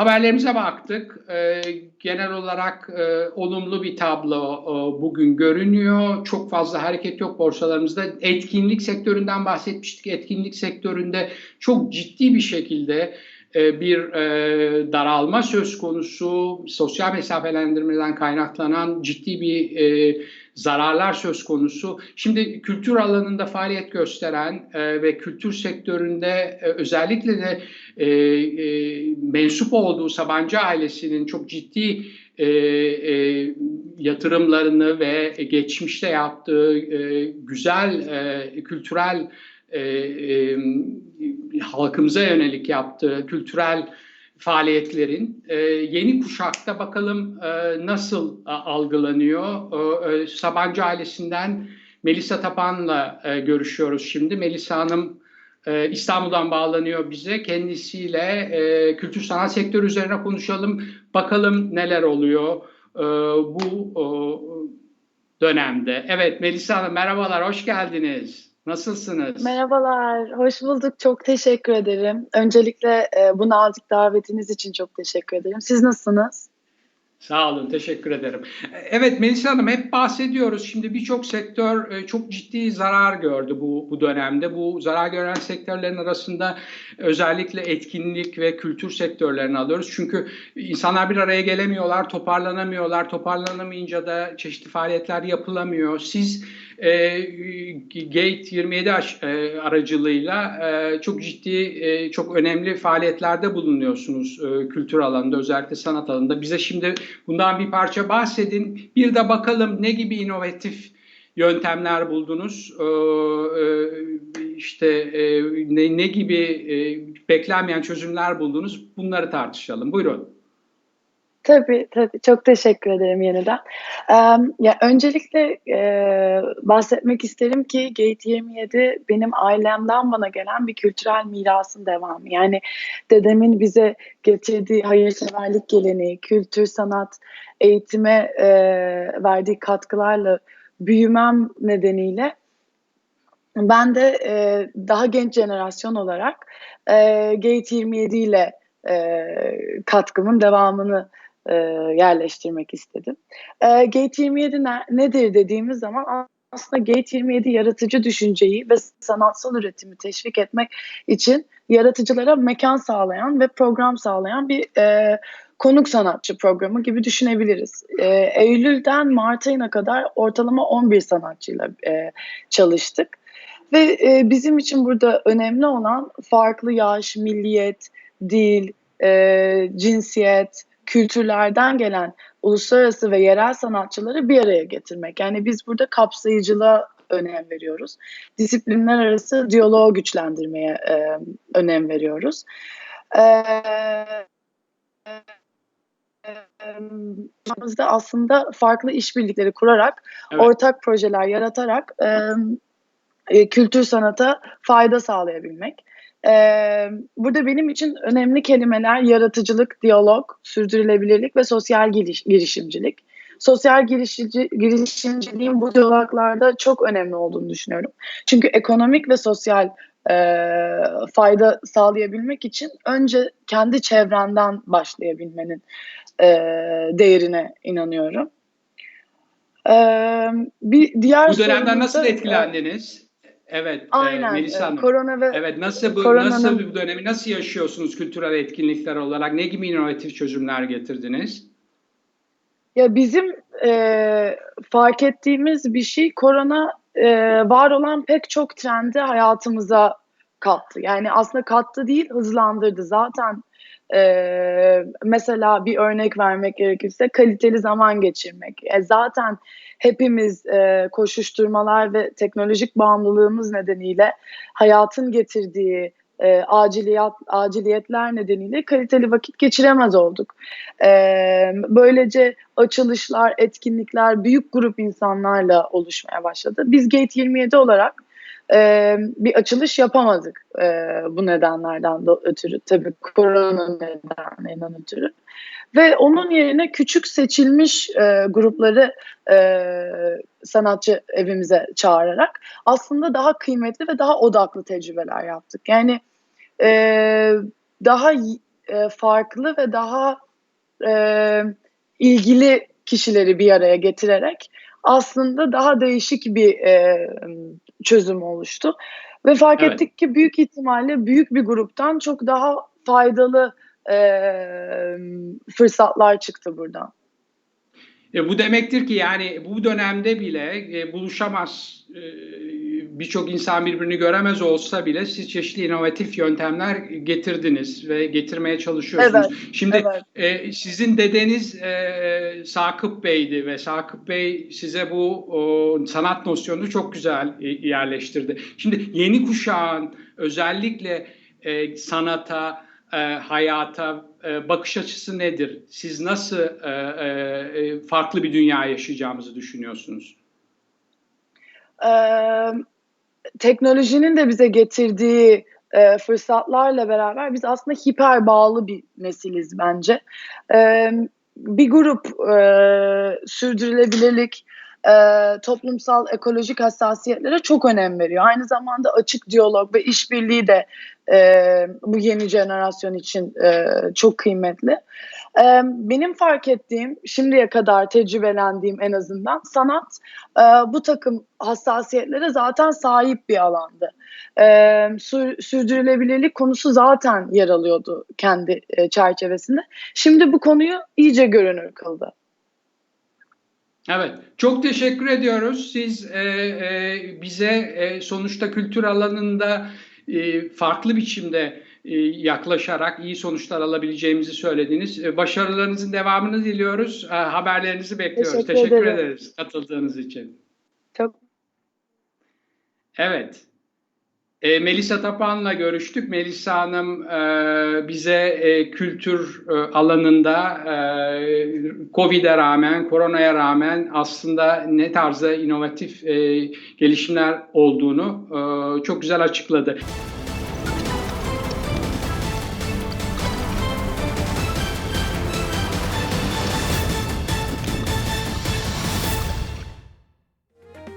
haberlerimize baktık. E, genel olarak e, olumlu bir tablo e, bugün görünüyor. Çok fazla hareket yok borsalarımızda. Etkinlik sektöründen bahsetmiştik. Etkinlik sektöründe çok ciddi bir şekilde bir e, daralma söz konusu, sosyal mesafelendirmeden kaynaklanan ciddi bir e, zararlar söz konusu. Şimdi kültür alanında faaliyet gösteren e, ve kültür sektöründe e, özellikle de e, e, mensup olduğu Sabancı ailesinin çok ciddi e, e, yatırımlarını ve geçmişte yaptığı e, güzel e, kültürel e, e, halkımıza yönelik yaptığı kültürel faaliyetlerin e, yeni kuşakta bakalım e, nasıl a, algılanıyor. E, Sabancı ailesinden Melisa Tapan'la e, görüşüyoruz şimdi. Melisa Hanım e, İstanbul'dan bağlanıyor bize. Kendisiyle e, kültür sanat sektörü üzerine konuşalım. Bakalım neler oluyor e, bu e, dönemde. Evet Melisa Hanım merhabalar, hoş geldiniz. Nasılsınız? Merhabalar, hoş bulduk. Çok teşekkür ederim. Öncelikle e, bu nazik davetiniz için çok teşekkür ederim. Siz nasılsınız? Sağ olun, teşekkür ederim. Evet Melisa Hanım hep bahsediyoruz. Şimdi birçok sektör e, çok ciddi zarar gördü bu, bu dönemde. Bu zarar gören sektörlerin arasında özellikle etkinlik ve kültür sektörlerini alıyoruz. Çünkü insanlar bir araya gelemiyorlar, toparlanamıyorlar. Toparlanamayınca da çeşitli faaliyetler yapılamıyor. Siz e, Gate 27 e, aracılığıyla e, çok ciddi, e, çok önemli faaliyetlerde bulunuyorsunuz e, kültür alanında, özellikle sanat alanında. Bize şimdi bundan bir parça bahsedin. Bir de bakalım ne gibi inovatif yöntemler buldunuz? E, e, işte e, ne, ne gibi e, beklenmeyen çözümler buldunuz? Bunları tartışalım. Buyurun. Tabii tabii çok teşekkür ederim yeniden. Ee, ya öncelikle e, bahsetmek isterim ki Gate 27 benim ailemden bana gelen bir kültürel mirasın devamı. Yani dedemin bize getirdiği hayırseverlik geleneği, kültür, sanat, eğitime e, verdiği katkılarla büyümem nedeniyle ben de e, daha genç jenerasyon olarak e, Gate 27 ile e, katkımın devamını e, yerleştirmek istedim. E, Gate 27 ne, nedir dediğimiz zaman aslında Gate 27 yaratıcı düşünceyi ve sanatsal üretimi teşvik etmek için yaratıcılara mekan sağlayan ve program sağlayan bir e, konuk sanatçı programı gibi düşünebiliriz. E, Eylül'den Mart ayına kadar ortalama 11 sanatçıyla e, çalıştık. Ve e, bizim için burada önemli olan farklı yaş, milliyet, dil, e, cinsiyet, kültürlerden gelen uluslararası ve yerel sanatçıları bir araya getirmek. Yani biz burada kapsayıcılığa önem veriyoruz. Disiplinler arası diyaloğu güçlendirmeye e, önem veriyoruz. E, e, aslında farklı işbirlikleri kurarak, evet. ortak projeler yaratarak e, e, kültür sanata fayda sağlayabilmek. Ee, burada benim için önemli kelimeler yaratıcılık, diyalog, sürdürülebilirlik ve sosyal giriş, girişimcilik. Sosyal girişimci, girişimciliğin bu diyaloglarda çok önemli olduğunu düşünüyorum. Çünkü ekonomik ve sosyal e, fayda sağlayabilmek için önce kendi çevrenden başlayabilmenin e, değerine inanıyorum. E, bir diğer bu dönemden nasıl etkilendiniz? Evet, Aynen. E, Melisa Hanım. Korona ve Evet, nasıl bu nasıl bu dönemi nasıl yaşıyorsunuz kültürel etkinlikler olarak? Ne gibi inovatif çözümler getirdiniz? Ya bizim e, fark ettiğimiz bir şey korona e, var olan pek çok trendi hayatımıza kattı. Yani aslında kattı değil, hızlandırdı. Zaten e, mesela bir örnek vermek gerekirse kaliteli zaman geçirmek. E, zaten hepimiz e, koşuşturmalar ve teknolojik bağımlılığımız nedeniyle hayatın getirdiği e, aciliyet, aciliyetler nedeniyle kaliteli vakit geçiremez olduk. E, böylece açılışlar, etkinlikler büyük grup insanlarla oluşmaya başladı. Biz Gate 27 olarak e, bir açılış yapamadık e, bu nedenlerden ötürü. Tabii korona nedeninden ötürü. Ve onun yerine küçük seçilmiş e, grupları e, sanatçı evimize çağırarak aslında daha kıymetli ve daha odaklı tecrübeler yaptık. Yani e, daha e, farklı ve daha e, ilgili kişileri bir araya getirerek aslında daha değişik bir e, çözüm oluştu. Ve fark Evet. ettik ki büyük ihtimalle büyük bir gruptan çok daha faydalı e, fırsatlar çıktı buradan. E, bu demektir ki yani bu dönemde bile e, buluşamaz e, birçok insan birbirini göremez olsa bile siz çeşitli inovatif yöntemler getirdiniz ve getirmeye çalışıyorsunuz. Evet, Şimdi evet. e, sizin dedeniz e, Sakıp Bey'di ve Sakıp Bey size bu o, sanat nosyonunu çok güzel e, yerleştirdi. Şimdi yeni kuşağın özellikle e, sanata, e, hayata e, bakış açısı nedir? Siz nasıl e, e, farklı bir dünya yaşayacağımızı düşünüyorsunuz? Ee, teknolojinin de bize getirdiği e, fırsatlarla beraber biz aslında hiper bağlı bir nesiliz bence. Ee, bir grup e, sürdürülebilirlik, e, toplumsal ekolojik hassasiyetlere çok önem veriyor. Aynı zamanda açık diyalog ve işbirliği de e, bu yeni jenerasyon için e, çok kıymetli. E, benim fark ettiğim, şimdiye kadar tecrübelendiğim en azından sanat e, bu takım hassasiyetlere zaten sahip bir alandı. E, sür- sürdürülebilirlik konusu zaten yer alıyordu kendi e, çerçevesinde. Şimdi bu konuyu iyice görünür kıldı. Evet, çok teşekkür ediyoruz. Siz e, e, bize e, sonuçta kültür alanında e, farklı biçimde e, yaklaşarak iyi sonuçlar alabileceğimizi söylediniz. E, başarılarınızın devamını diliyoruz. E, haberlerinizi bekliyoruz. Teşekkür Teşekkür, ederim. ederiz katıldığınız için. Çok Evet. E, Melisa Tapan'la görüştük. Melisa Hanım e, bize e, kültür e, alanında e, Covid'e rağmen, koronaya rağmen aslında ne tarzda inovatif e, gelişimler olduğunu e, çok güzel açıkladı.